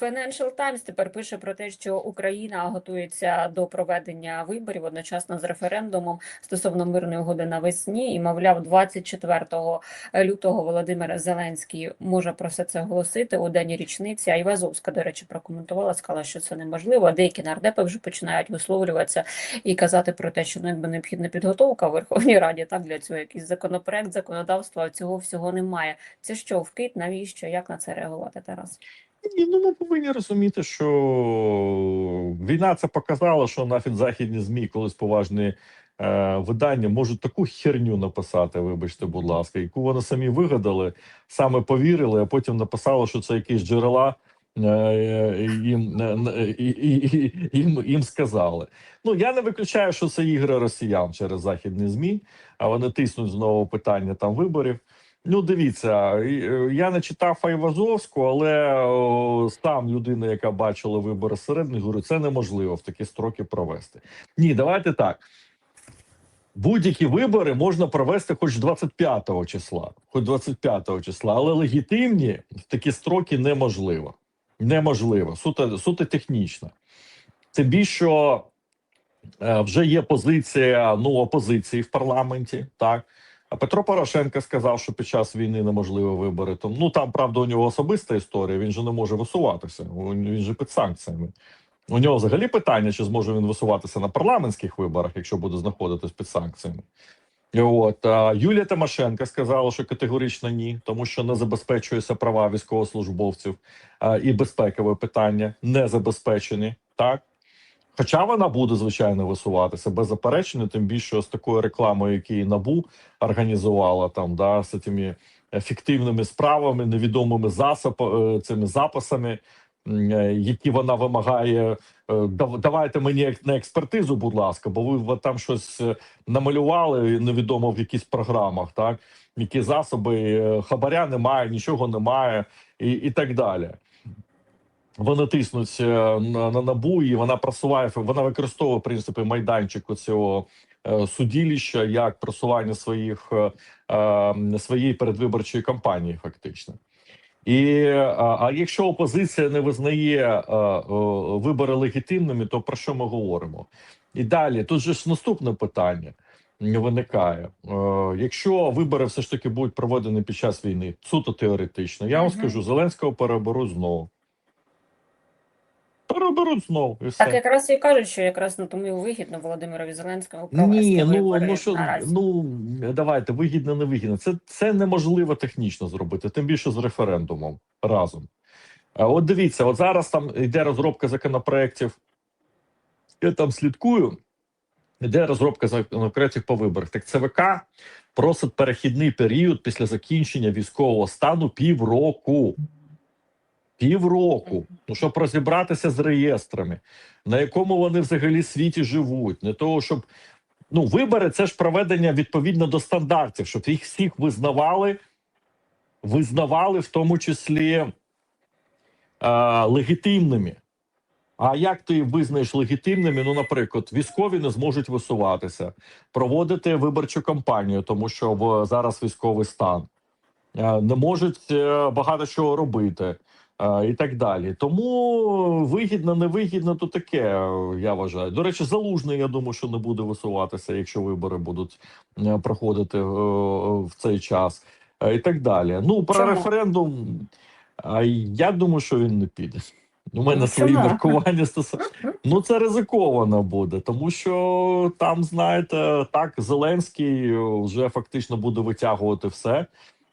Financial Times тепер пише про те, що Україна готується до проведення виборів одночасно з референдумом стосовно мирної угоди навесні, і мовляв, 24 лютого Володимир Зеленський може про все це оголосити у день річниці. А Івазовська, до речі, прокоментувала, сказала, що це неможливо. Деякі нардепи вже починають висловлюватися і казати про те, що ну, якби необхідна підготовка в Верховній Раді, так для цього якийсь законопроект, законодавство, а цього всього немає. Це що, вкид? Навіщо? Як на це реагувати, Тарас? Ні, ну ми повинні розуміти, що війна це показала, що нафіг західні змі, колись поважні е, видання, можуть таку херню написати, вибачте, будь ласка, яку вони самі вигадали, саме повірили, а потім написали, що це якісь джерела. е, Їм, е, і- і- і- їм, їм сказали. Ну я не виключаю, що це ігри росіян через західні змі, а вони тиснуть знову питання там виборів. Ну, дивіться, е, я не читав Айвазовську, але сам людина, яка бачила вибори середніх, говорю, це неможливо в такі строки провести. Ні, давайте так. Будь-які вибори можна провести хоч 25-го числа, хоч 25 числа, але легітимні в такі строки неможливо. Неможливо, суто, суто технічно. Тим більше, що е, вже є позиція ну, опозиції в парламенті, так. Петро Порошенко сказав, що під час війни неможливо вибори. Тому ну там правда у нього особиста історія. Він же не може висуватися. Він же під санкціями. У нього взагалі питання, чи зможе він висуватися на парламентських виборах, якщо буде знаходитись під санкціями. От а Юлія Тимошенко сказала, що категорично ні, тому що не забезпечуються права військовослужбовців а, і безпекове питання не забезпечені. Так Хоча вона буде звичайно висуватися беззаперечно, тим більше з такою рекламою, які набу організувала там, да, з цими фіктивними справами, невідомими засоп, е, цими записами, е, які вона вимагає. е, «Дав- Давайте мені на експертизу, будь ласка, бо ви там щось намалювали невідомо в якихось програмах, так які засоби хабаря немає, нічого немає, і, і так далі вони тиснуть е, на, на набу, і вона просуває вона використовує принципи майданчику цього е, судилища як просування своїх е, е, своєї передвиборчої кампанії, фактично. І а, а якщо опозиція не визнає е, е, вибори легітимними, то про що ми говоримо? І далі тут же ж наступне питання виникає: е, якщо вибори все ж таки будуть проведені під час війни, суто теоретично, я вам скажу, Зеленського переберуть знову. Переберуть знову і все. Так якраз і кажуть, що якраз на тому і вигідно Володимирові Зеленському провести Ні, ну, вибори ну що наразі. ну давайте вигідно, не вигідно. Це, це неможливо технічно зробити, тим більше з референдумом разом. А от дивіться, от зараз там йде розробка законопроєктів. Я там слідкую. Іде розробка законопроєктів по виборах. Так ЦВК просить перехідний період після закінчення військового стану півроку. Півроку. Ну, щоб розібратися з реєстрами, на якому вони взагалі світі живуть, не того, щоб ну, вибори це ж проведення відповідно до стандартів, щоб їх всіх визнавали, визнавали в тому числі е, легітимними. А як ти визнаєш легітимними? Ну, наприклад, військові не зможуть висуватися, проводити виборчу кампанію, тому що в зараз військовий стан, Е, не можуть е, багато чого робити. Е, І так далі, тому вигідно, невигідно, то таке. е, Я вважаю. До речі, залужний. Я думаю, що не буде висуватися, якщо вибори будуть е, проходити в цей час, і так далі. Ну про Чому? референдум. а Я думаю, що він не піде. У мене свої міркування стосовно. Ну це ризиковано буде, тому що там, знаєте, так Зеленський вже фактично буде витягувати все.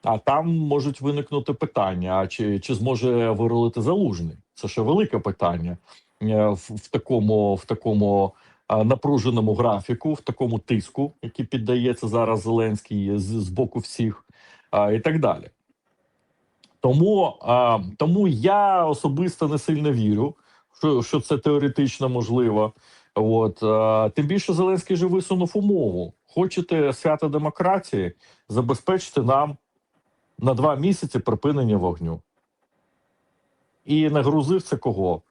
А там можуть виникнути питання: а чи, чи зможе вирулити залужний? Це ще велике питання е, в, в такому, в такому а, напруженому графіку, в такому тиску, який піддається зараз Зеленський з, з боку всіх, а, і так далі. Тому, а, тому я особисто не сильно вірю, що, що це теоретично можливо. От а, тим більше Зеленський же висунув умову: хочете свято демократії, забезпечте нам на два місяці припинення вогню. І нагрузив це кого?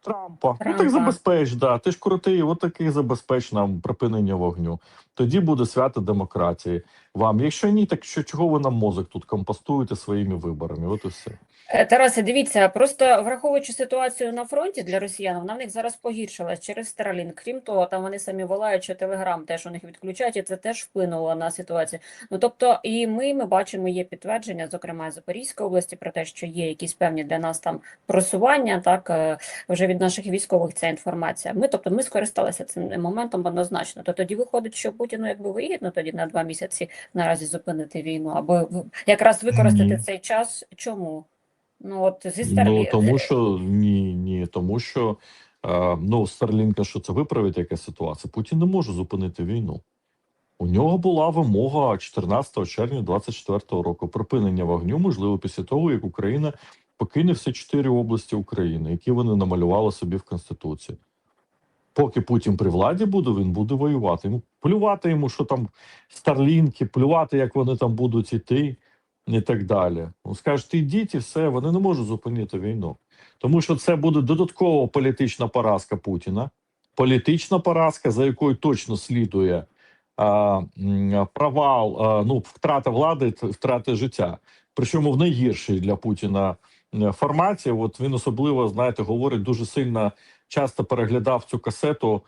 Трампа. Ну так забезпеч, да. Ти ж крутий, от такий забезпеч нам припинення вогню. Тоді буде свято демократії вам. Якщо ні, так що чого ви нам мозок тут компостуєте своїми виборами? От і все. Е, Тарасе, дивіться, просто враховуючи ситуацію на фронті для росіян, вона в них зараз погіршилась через Starlink. Крім того, там вони самі волають, що Телеграм теж у них відключають, і це теж вплинуло на ситуацію. Ну тобто, і ми, ми бачимо, є підтвердження, зокрема з Запорізької області, про те, що є якісь певні для нас там просування, так е, вже від наших військових ця інформація. Ми, тобто, ми скористалися цим моментом однозначно. То тоді виходить, що Путіну якби вигідно тоді на два місяці наразі зупинити війну, або якраз використати Ні. цей час. Чому? Ну от зі Ну тому що ні, ні, тому що е, ну Старлінка, що це виправить яка ситуація? Путін не може зупинити війну. У нього була вимога 14 червня 24 року припинення вогню, можливо, після того, як Україна покине всі чотири області України, які вони намалювали собі в Конституції. Поки Путін при владі буде, він буде воювати. Плювати йому, що там старлінки, плювати, як вони там будуть іти, і так далі. Скажуть, ідіть і все, вони не можуть зупинити війну. Тому що це буде додаткова політична поразка Путіна, політична поразка, за якою точно слідує а, провал, а, ну, втрата влади, втрата життя. Причому в найгіршій для Путіна е, форматі. От він особливо, знаєте, говорить дуже сильно часто переглядав цю касету.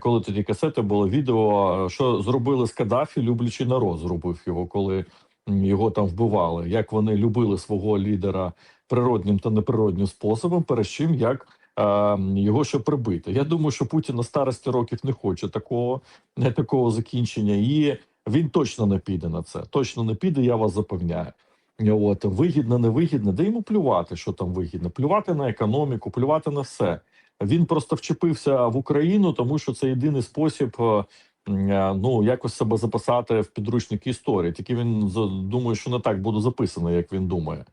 Коли тоді касети було відео, е, що зробили з Каддафі, люблячий народ зробив його, коли його там вбивали. Як вони любили свого лідера природнім та неприроднім способом, перед чим як е, його ще прибити. Я думаю, що Путін на старості років не хоче такого, не такого закінчення, і він точно не піде на це. Точно не піде, я вас запевняю. От вигідно, невигідно, де йому плювати, що там вигідно, плювати на економіку, плювати на все. Він просто вчепився в Україну, тому що це єдиний спосіб. Е, Ну, якось себе записати в підручник історії. Тільки він думає, що не так буде записано, як він думає.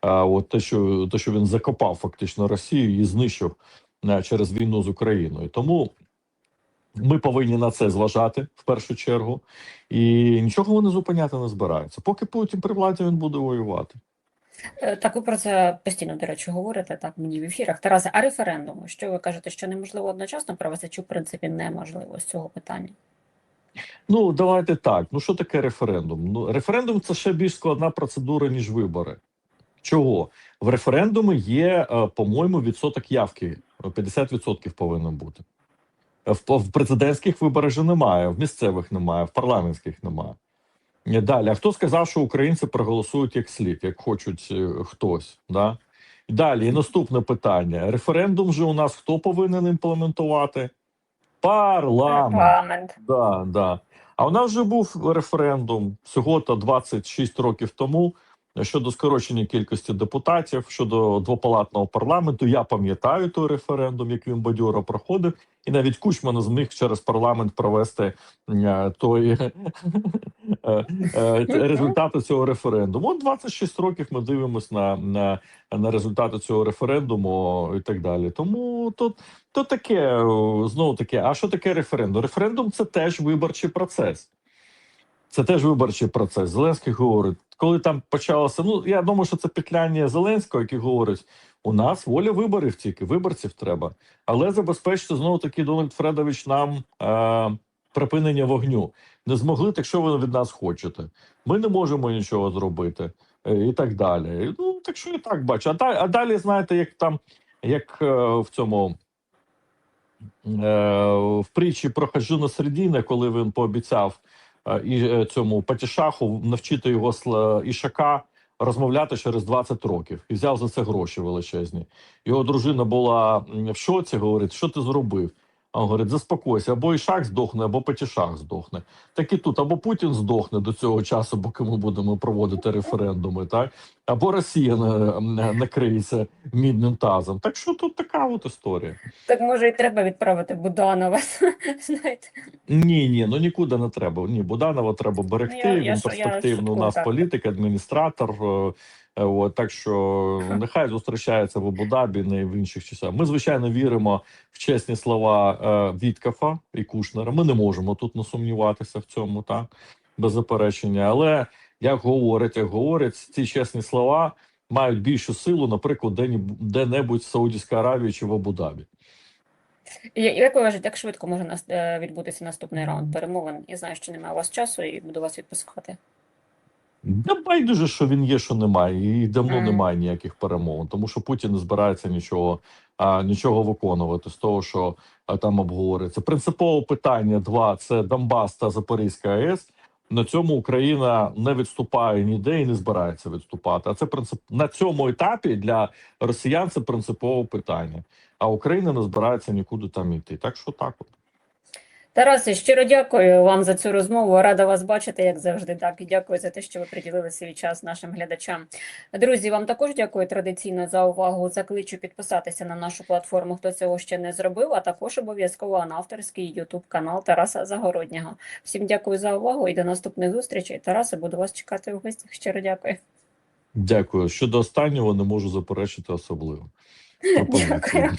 А от те, що те, що він закопав фактично Росію і знищив е, через війну з Україною. Тому ми повинні на це зважати в першу чергу, і нічого вони зупиняти не збираються. Поки Путін при владі він буде воювати. Е, Так, ви про це постійно, до речі, говорите так мені в ефірах. Тарасе, а референдуми? Що ви кажете, що неможливо одночасно провести, чи в принципі неможливо з цього питання? Ну давайте так. Ну що таке референдум? Ну референдум це ще більш складна процедура ніж вибори. Чого в референдумі є, е, по-моєму, відсоток явки 50% повинен бути. Е, В, президентських виборах же немає, в місцевих немає, в парламентських немає. Е, Далі, а хто сказав, що українці проголосують як слід, як хочуть хтось? Да? Далі, і наступне питання: референдум же у нас хто повинен імплементувати? Парламент. Парламент. Да, да. А у нас вже був референдум всього-то 26 років тому щодо скорочення кількості депутатів, щодо двопалатного парламенту. Я пам'ятаю той референдум, як він бадьоро проходив, і навіть Кучма не зміг через парламент провести е, той е, е, результати цього референдуму. От 26 років ми дивимося на, на, на результати цього референдуму і так далі. Тому тут то таке знову таке. А що таке референдум? Референдум це теж виборчий процес. Це теж виборчий процес. Зеленський говорить, коли там почалося. Ну я думаю, що це петляння Зеленського, який говорить: у нас воля виборів тільки виборців треба, але забезпечити знову таки Дональд Фредович нам е, припинення вогню. Не змогли, так що ви від нас хочете. Ми не можемо нічого зробити е, і так далі. Ну так що я так бачу. А, та, а далі, знаєте, як там, як е, в цьому е, в притчі про Хаджуна Середіна, коли він пообіцяв і е, цьому Патішаху навчити його сл- ішака розмовляти через 20 років і взяв за це гроші величезні. Його дружина була в шоці, говорить, що ти зробив? А він говорить, заспокойся, або Ішак здохне, або Патішах здохне. Так і тут, або Путін здохне до цього часу, поки ми будемо проводити референдуми, так? Або Росія на- на- накриється мідним тазом. Так що тут така от історія. Так може і треба відправити Буданова. Знаєте, Ні, ні, ну нікуди не треба. Ні, Буданова треба берегти. Ну, я- я він я перспективний у нас так. політик, адміністратор. Е, От, так що нехай зустрічається в Абу-Дабі, не в інших часах. Ми, звичайно, віримо в чесні слова е, Віткафа і Кушнера. Ми не можемо тут не сумніватися в цьому, так без заперечення. Але як говорять, як говорять, ці чесні слова мають більшу силу, наприклад, де- де-небудь в Саудівській Аравії чи в Абу-Дабі. Як ви вважаєте, як швидко може е, відбутися наступний раунд перемовин? Я знаю, що немає у вас часу і буду вас відпускати. Да байдуже, що він є, що немає, і давно немає ніяких перемовин, тому що Путін не збирається нічого, а, нічого виконувати з того, що а, там обговорюється. Принципове питання два це Донбас та Запорізька АЕС. На цьому Україна не відступає ніде і не збирається відступати. А це принцип на цьому етапі для росіян це принципове питання. А Україна не збирається нікуди там йти. Так що так от. Тарасе, щиро дякую вам за цю розмову. Рада вас бачити, як завжди. Так і дякую за те, що ви приділили свій час нашим глядачам. Друзі, вам також дякую традиційно за увагу. Закличу підписатися на нашу платформу, хто цього ще не зробив, а також обов'язково на авторський Ютуб канал Тараса Загороднього. Всім дякую за увагу і до наступних зустрічей. Тарасе, буду вас чекати у гостях. Щиро дякую. Дякую. Щодо останнього не можу заперечити особливо. Дякую.